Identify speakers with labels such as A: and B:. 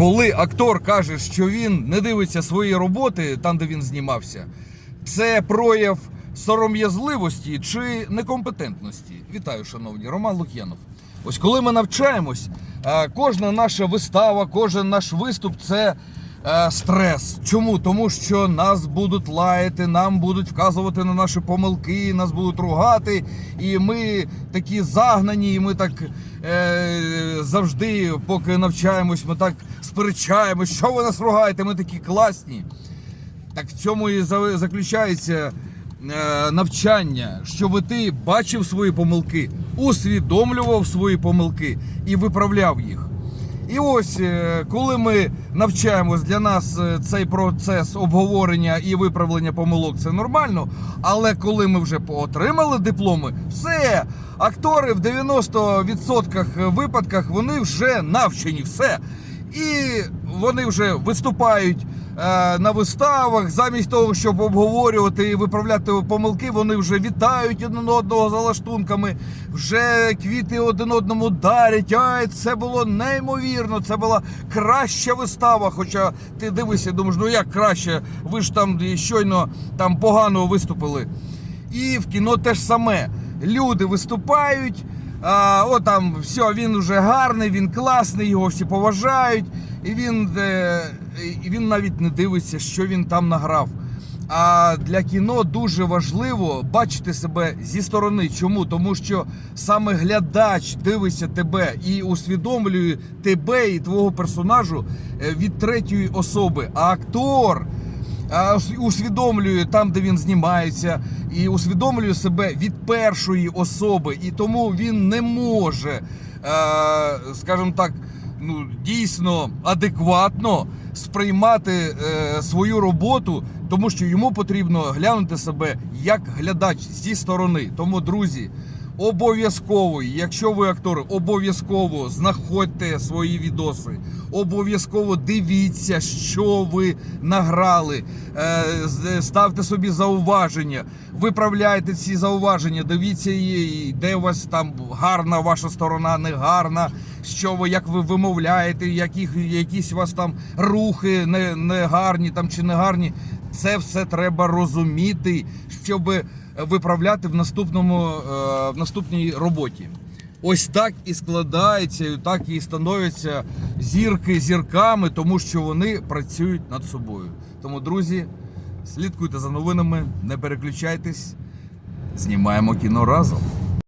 A: Коли актор каже, що він не дивиться свої роботи там, де він знімався, це прояв сором'язливості чи некомпетентності. Вітаю, шановні, Роман Лук'янов. Ось коли ми навчаємось, е, кожна наша вистава, кожен наш виступ це е, стрес. Чому? Тому що нас будуть лаяти, нам будуть вказувати на наші помилки, нас будуть ругати, і ми такі загнані, і ми так е, завжди, поки навчаємось, ми так сперечаємось, що ви нас ругаєте, ми такі класні. Так в цьому і заключається е, навчання, щоб ти бачив свої помилки, усвідомлював свої помилки і виправляв їх. І ось, е, коли ми навчаємось, для нас е, цей процес обговорення і виправлення помилок це нормально. Але коли ми вже отримали дипломи, все, актори в 90% випадках вони вже навчені, все. І вони вже виступають на виставах, замість того, щоб обговорювати і виправляти помилки, вони вже вітають один одного за лаштунками, вже квіти один одному дарять. Ай, це було неймовірно, це була краща вистава. Хоча ти дивишся, думаєш, ну як краще, ви ж там щойно там погано виступили. І в кіно те ж саме. Люди виступають. А, о, там все, він вже гарний, він класний, його всі поважають, і він, е, і він навіть не дивиться, що він там награв. А для кіно дуже важливо бачити себе зі сторони. Чому? Тому що саме глядач дивиться тебе і усвідомлює тебе і твого персонажу е, від третьої особи. А актор усвідомлює там, де він знімається, і усвідомлює себе від першої особи, і тому він не може, е, скажімо так, ну дійсно адекватно сприймати е, свою роботу, тому що йому потрібно глянути себе як глядач зі сторони. Тому, друзі. Обов'язково, якщо ви актори, обов'язково знаходьте свої відоси. Обов'язково дивіться, що ви награли. Е, Ставте собі зауваження, виправляйте ці зауваження, дивіться, її, де у вас там гарна ваша сторона, не гарна, що ви, як ви вимовляєте, які, якісь у вас там рухи не, не гарні там чи не гарні. Це все треба розуміти, щоб виправляти в наступному е, в наступній роботі. Ось так і складається, і так і становляться зірки зірками, тому що вони працюють над собою. Тому, друзі, слідкуйте за новинами, не переключайтесь, знімаємо кіно разом.